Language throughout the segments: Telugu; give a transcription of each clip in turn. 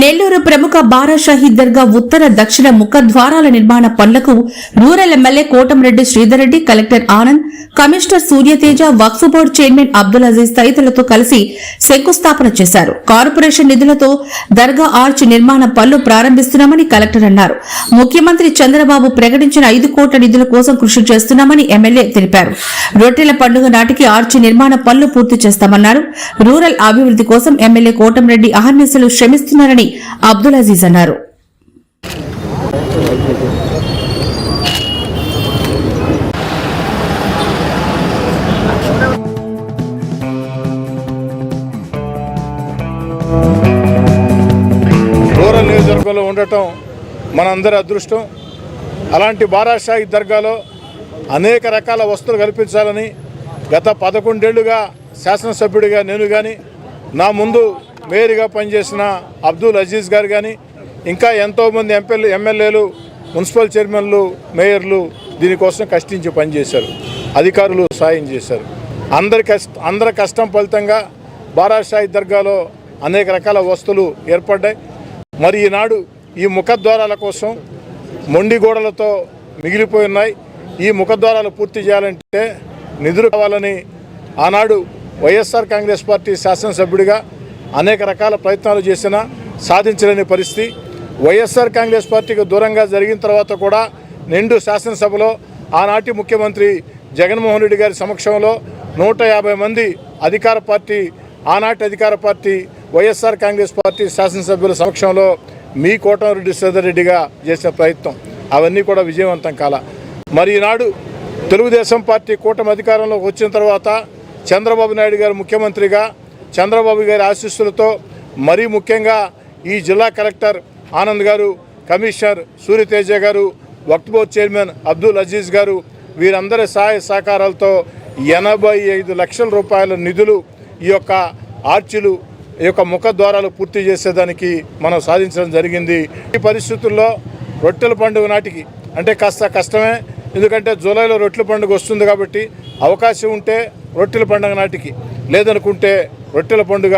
నెల్లూరు ప్రముఖ బారాషాహి దర్గా ఉత్తర దక్షిణ ముఖద్వారాల నిర్మాణ పనులకు rural MLA Kotamreddy Sridhar Reddy collector Anand commissioner Suryateja Waqf board chairman Abdul Aziz తదితరులతో కలిసి శంకుస్థాపన చేశారు. కార్పొరేషన్ నిధులతో దర్గా ఆర్చ్ నిర్మాణ పనులు ప్రారంభిస్తున్నామని కలెక్టర్ అన్నారు. ముఖ్యమంత్రి చంద్రబాబు ప్రకటించిన ఐదు కోట్ల నిధుల కోసం కృషి చేస్తున్నామని ఎమ్మెల్యే తెలిపారు. రొట్టెల పండుగ నాటికి ఆర్చ్ నిర్మాణ పనులు పూర్తి చేస్తామన్నారు. రూరల్ అభివృద్ధి కోసం ఎమ్మెల్యే కోటంరెడ్డి అహర్నిశలు శ్రమిస్తున్నారని అబ్దుల్ అజీజ్ అన్నారు. రూరల్ నియోజకవర్గంలో ఉండటం మనందరి అదృష్టం. అలాంటి బారాషాహి దర్గాలో అనేక రకాల వస్తువులు కల్పించాలని గత పదకొండేళ్ళుగా శాసనసభ్యుడిగా నేను కానీ నా ముందు మేయర్గా పనిచేసిన అబ్దుల్ అజీజ్ గారు కానీ ఇంకా ఎంతోమంది ఎంపీలు ఎమ్మెల్యేలు మున్సిపల్ చైర్మన్లు మేయర్లు దీనికోసం కష్టించి పనిచేశారు. అధికారులు సాయం చేశారు. అందరి కష్ట అందరి కష్టం ఫలితంగా బారాషాయి దర్గాలో అనేక రకాల వస్తువులు ఏర్పడ్డాయి. మరి ఈనాడు ఈ ముఖద్వారాల కోసం మొండి గోడలతో మిగిలిపోయి ఉన్నాయి. ఈ ముఖద్వారాలు పూర్తి చేయాలంటే నిధులు కావాలని ఆనాడు వైఎస్ఆర్ కాంగ్రెస్ పార్టీ శాసనసభ్యుడిగా అనేక రకాల ప్రయత్నాలు చేసినా సాధించలేని పరిస్థితి. వైఎస్ఆర్ కాంగ్రెస్ పార్టీకి దూరంగా జరిగిన తర్వాత కూడా నిండు శాసనసభలో ఆనాటి ముఖ్యమంత్రి జగన్మోహన్ రెడ్డి గారి సమక్షంలో నూట యాభై మంది అధికార పార్టీ ఆనాటి అధికార పార్టీ వైఎస్ఆర్ కాంగ్రెస్ పార్టీ శాసనసభ్యుల సమక్షంలో మీ కోటమిరెడ్డి శ్రీధర్ రెడ్డిగా చేసిన ప్రయత్నం. అవన్నీ కూడా విజయవంతం కాల. మరి ఈనాడు తెలుగుదేశం పార్టీ కూటమి అధికారంలోకి వచ్చిన తర్వాత చంద్రబాబు నాయుడు గారు ముఖ్యమంత్రిగా చంద్రబాబు గారి ఆశీస్సులతో మరీ ముఖ్యంగా ఈ జిల్లా collector Anand garu commissioner Suryateja garu Waqf board chairman Abdul Aziz garu వీరందరి సహాయ సహకారాలతో ఎనభై ఐదు లక్షల రూపాయల నిధులు ఈ యొక్క ఆర్చిలు ఈ యొక్క ముఖద్వారాలు పూర్తి చేసేదానికి మనం సాధించడం జరిగింది. ఈ పరిస్థితుల్లో రొట్టెల పండుగ నాటికి అంటే కాస్త కష్టమే ఎందుకంటే జూలైలో రొట్టెల పండుగ వస్తుంది కాబట్టి అవకాశం ఉంటే రొట్టెల పండుగ నాటికి లేదనుకుంటే రొట్టెల పండుగ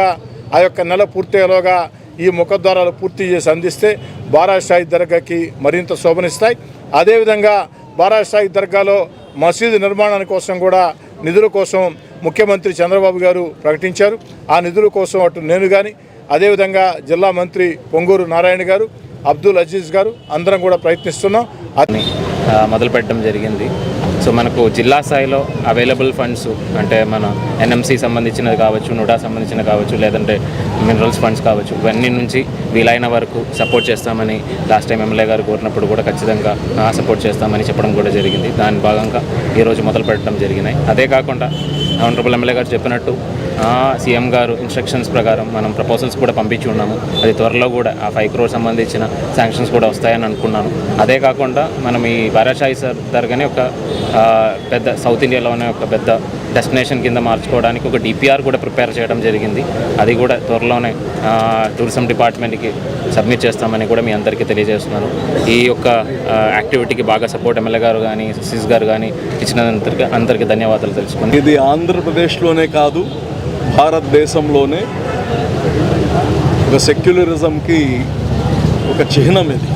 ఆ యొక్క నెల పూర్తయ్యేలోగా ఈ ముఖద్వారాలు పూర్తి చేసి అందిస్తే బారాషాహి దర్గాకి మరింత శోభనిస్తాయి. అదేవిధంగా బారాషాహి దర్గాలో మసీదు నిర్మాణాని కోసం కూడా నిధుల కోసం ముఖ్యమంత్రి చంద్రబాబు గారు ప్రకటించారు. ఆ నిధుల కోసం అటు నేను కానీ అదేవిధంగా జిల్లా మంత్రి పొంగూరు నారాయణ గారు అబ్దుల్ అజీజ్ గారు అందరం కూడా ప్రయత్నిస్తున్నాం. అది ఆ, మొదలుపెట్టడం జరిగింది. సో మనకు జిల్లా స్థాయిలో అవైలబుల్ ఫండ్స్ అంటే మన ఎన్ఎంసి సంబంధించినది కావచ్చు నుడా సంబంధించినది కావచ్చు లేదంటే మినరల్స్ ఫండ్స్ కావచ్చు ఇవన్నీ నుంచి వీలైన వరకు సపోర్ట్ చేస్తామని లాస్ట్ టైం ఎమ్మెల్యే గారు కోరినప్పుడు కూడా ఖచ్చితంగా సపోర్ట్ చేస్తామని చెప్పడం కూడా జరిగింది. దాని భాగంగా ఈరోజు మొదలు పెట్టడం జరిగినాయి. అదే కాకుండా ఆనరబుల్ ఎమ్మెల్యే గారు చెప్పినట్టు సీఎం గారు ఇన్స్ట్రక్షన్స్ ప్రకారం మనం ప్రపోజల్స్ కూడా పంపించి ఉన్నాము. అది త్వరలో కూడా ఆ ఫైవ్ క్రోర్ సంబంధించిన శాంక్షన్స్ కూడా వస్తాయని అనుకున్నాను. అదే కాకుండా మనం ఈ బారాషాయి సార్ దర్గాని ఒక పెద్ద సౌత్ ఇండియాలోనే ఒక పెద్ద డెస్టినేషన్ కింద మార్చుకోవడానికి ఒక డిపిఆర్ కూడా ప్రిపేర్ చేయడం జరిగింది. అది కూడా త్వరలోనే టూరిజం డిపార్ట్మెంట్కి సబ్మిట్ చేస్తామని కూడా మీ అందరికీ తెలియజేస్తున్నాను. ఈ యొక్క యాక్టివిటీకి బాగా సపోర్ట్ ఎమ్మెల్యే గారు కానీ సిస్ గారు కానీ ఇచ్చిన అందరికీ ధన్యవాదాలు తెలుసుకుని ఇది ఆంధ్రప్రదేశ్లోనే కాదు భారతదేశంలోనే ఒక సెక్యులరిజంకి ఒక చిహ్నం ఇది.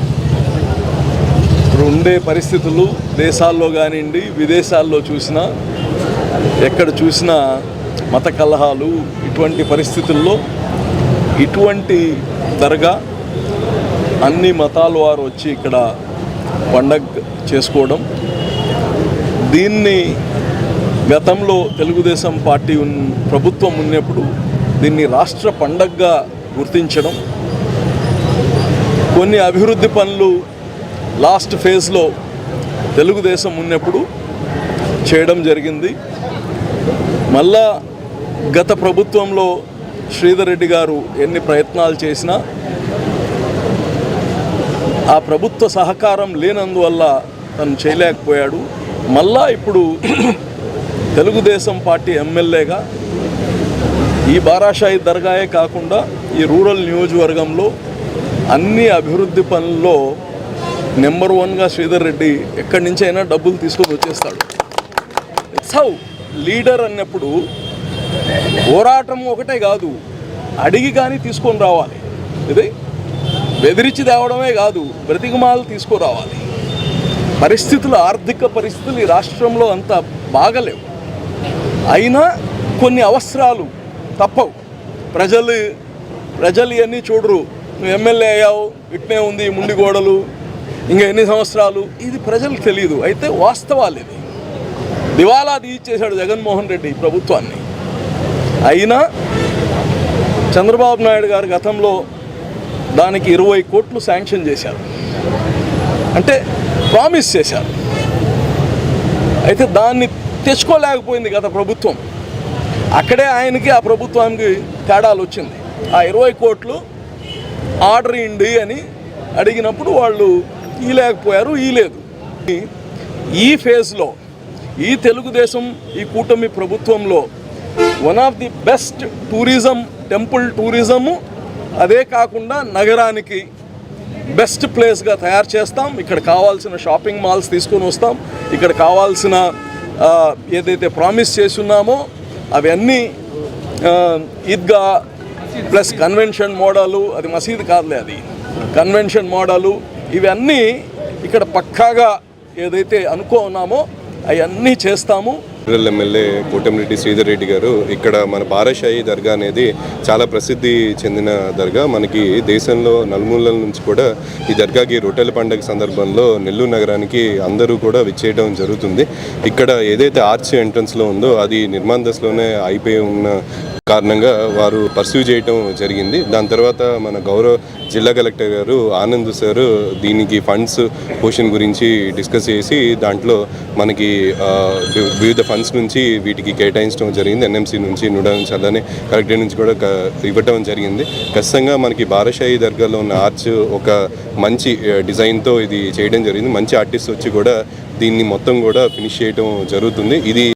ఇప్పుడు ఉండే పరిస్థితులు దేశాల్లో కానివ్వండి విదేశాల్లో చూసినా ఎక్కడ చూసినా మత కలహాలు ఇటువంటి పరిస్థితుల్లో ఇటువంటి దర్గా అన్ని మతాల వారు వచ్చి ఇక్కడ పండగ చేసుకోవడం దీన్ని గతంలో తెలుగుదేశం పార్టీ ఉన్ ప్రభుత్వం ఉన్నప్పుడు దీన్ని రాష్ట్ర పండగగా గుర్తించడం కొన్ని అభివృద్ధి పనులు లాస్ట్ ఫేజ్లో తెలుగుదేశం ఉన్నప్పుడు చేయడం జరిగింది. మళ్ళా గత ప్రభుత్వంలో శ్రీధర్ రెడ్డి గారు ఎన్ని ప్రయత్నాలు చేసినా ఆ ప్రభుత్వ సహకారం లేనందువల్ల తను చేయలేకపోయాడు. మళ్ళా ఇప్పుడు తెలుగుదేశం పార్టీ ఎమ్మెల్యేగా ఈ బారాషాయి దర్గాయే కాకుండా ఈ రూరల్ నియోజకవర్గంలో అన్ని అభివృద్ధి పనుల్లో నెంబర్ వన్గా శ్రీధర్ రెడ్డి ఎక్కడి నుంచి అయినా డబ్బులు తీసుకొని వచ్చేస్తాడు. ఇట్స్ హౌ లీడర్ అన్నప్పుడు పోరాటం ఒకటే కాదు అడిగి కానీ తీసుకొని రావాలి. ఇది బెదిరించి తేవడమే కాదు బ్రతికమాలు తీసుకురావాలి పరిస్థితులు ఆర్థిక పరిస్థితులు ఈ రాష్ట్రంలో అంత బాగలేవు. అయినా కొన్ని అవసరాలు తప్పవు. ప్రజలు ప్రజలు ఇవన్నీ చూడరు. నువ్వు ఎమ్మెల్యే అయ్యావు ఇట్నే ఉంది ముండి గోడలు ఇంకా ఎన్ని సంవత్సరాలు? ఇది ప్రజలకు తెలియదు అయితే వాస్తవాలు ఇది దివాలా తీసేశాడు జగన్మోహన్ రెడ్డి ప్రభుత్వాన్ని. అయినా చంద్రబాబు నాయుడు గారు గతంలో దానికి ఇరవై కోట్లు శాంక్షన్ చేశారు. అంటే ప్రామిస్ చేశారు. అయితే దాన్ని తెచ్చుకోలేకపోయింది గత ప్రభుత్వం. అక్కడే ఆయనకి ఆ ప్రభుత్వానికి తేడాలు వచ్చింది. ఆ ఇరవై కోట్లు ఆర్డర్ ఇండి అని అడిగినప్పుడు వాళ్ళు ఇలేకపోయారు ఈలేదు ఈ ఫేజ్లో ఈ తెలుగుదేశం ఈ కూటమి ప్రభుత్వంలో one of the best tourism temple tourism అదే కాకుండా నగరానికి బెస్ట్ ప్లేస్గా తయారు చేస్తాం. ఇక్కడ కావాల్సిన షాపింగ్ మాల్స్ తీసుకొని వస్తాం. ఇక్కడ కావాల్సిన ఏదైతే ప్రామిస్ చేస్తున్నామో అవన్నీ ఈద్గా ప్లస్ కన్వెన్షన్ మోడలు అది మసీద్ కాదులే అది. కన్వెన్షన్ మోడలు ఇవన్నీ ఇక్కడ పక్కాగా ఏదైతే అనుకో ఉన్నామో అవన్నీ చేస్తాము. రూరల్ ఎమ్మెల్యే కోటమిరెడ్డి శ్రీధర్ రెడ్డి గారు ఇక్కడ మన బారాషాయి దర్గా అనేది చాలా ప్రసిద్ధి చెందిన దర్గా. మనకి దేశంలో నలుమూలల నుంచి కూడా ఈ దర్గాకి రొట్టెల పండుగ సందర్భంలో నెల్లూరు నగరానికి అందరూ కూడా విచ్చేయడం జరుగుతుంది. ఇక్కడ ఏదైతే ఆర్చ్ ఎంట్రన్స్లో ఉందో అది నిర్మాణ దశలోనే అయిపోయి ఉన్న కారణంగా వారు పర్సూ చేయటం జరిగింది. దాని తర్వాత మన గౌరవ జిల్లా కలెక్టర్ గారు ఆనంద్ సార్ దీనికి ఫండ్స్ పోషన్ గురించి డిస్కస్ చేసి దాంట్లో మనకి వివిధ ఫండ్స్ నుంచి వీటికి కేటాయించడం జరిగింది. ఎన్ఎంసీ నుంచి నుడా నుంచి అలానే కలెక్టర్ నుంచి కూడా క- ఇవ్వటం జరిగింది. ఖచ్చితంగా మనకి బారషాయి దర్గాలో ఉన్న ఆర్చ్ ఒక మంచి డిజైన్తో ఇది చేయడం జరిగింది. మంచి ఆర్టిస్ట్ వచ్చి కూడా దీన్ని మొత్తం కూడా ఫినిష్ చేయడం జరుగుతుంది. ఇది